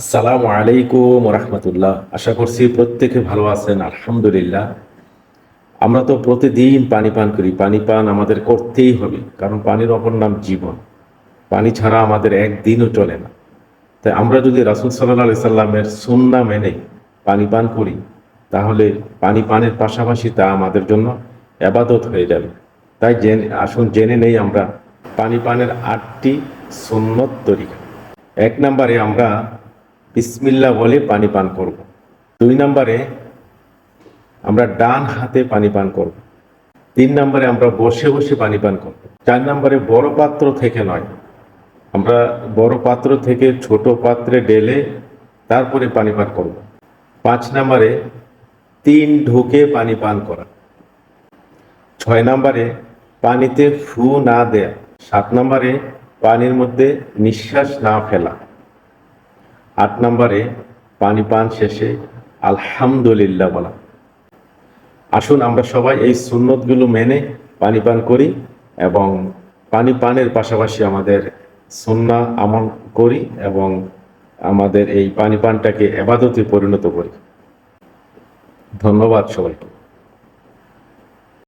আসসালামু আলাইকুম রহমতুল্লাহ আশা করছি প্রত্যেকে ভালো আছেন, আলহামদুলিল্লাহ। আমরা তো প্রতিদিন পানি পান করি, পানি পান আমাদের করতেই হবে, কারণ পানির অপর নাম জীবন। পানি ছাড়া আমাদের একদিনও চলে না। তাই আমরা যদি রাসুল সাল্লাহ সাল্লামের সুন্না মেনে পানি পান করি, তাহলে পানি পানের পাশাপাশি তা আমাদের জন্য আবাদত হয়ে যাবে। তাই জেনে, আসুন জেনে নেই আমরা পানি পানের আটটি সুন্নত তরিকা এক নম্বরে আমরা বিসমিল্লা বলে পানি পান করব। দুই নম্বরে আমরা ডান হাতে পানি পান করব। তিন নম্বরে আমরা বসে বসে পানি পান করব। চার নম্বরে বড় পাত্র থেকে নয়। আমরা বড় পাত্র থেকে ছোট পাত্রে ঢেলে তারপরে পানি পান করব। পাঁচ নম্বরে তিন ঢুকে পানি পান করা। ছয় নম্বরে পানিতে ফু না দেয়া। সাত নম্বরে পানির মধ্যে নিঃশ্বাস না ফেলা। আট নম্বরে, পানি পান শেষে, আলহামদুলিল্লাহ বলা। আসুন আমরা সবাই এই সুন্নতগুলো মেনে পানি পান করি এবং পানি পানের পাশাপাশি আমাদের সুন্না আমল করি এবং আমাদের এই পানি পানটাকে এবাদতে পরিণত করি। ধন্যবাদ সবাইকে।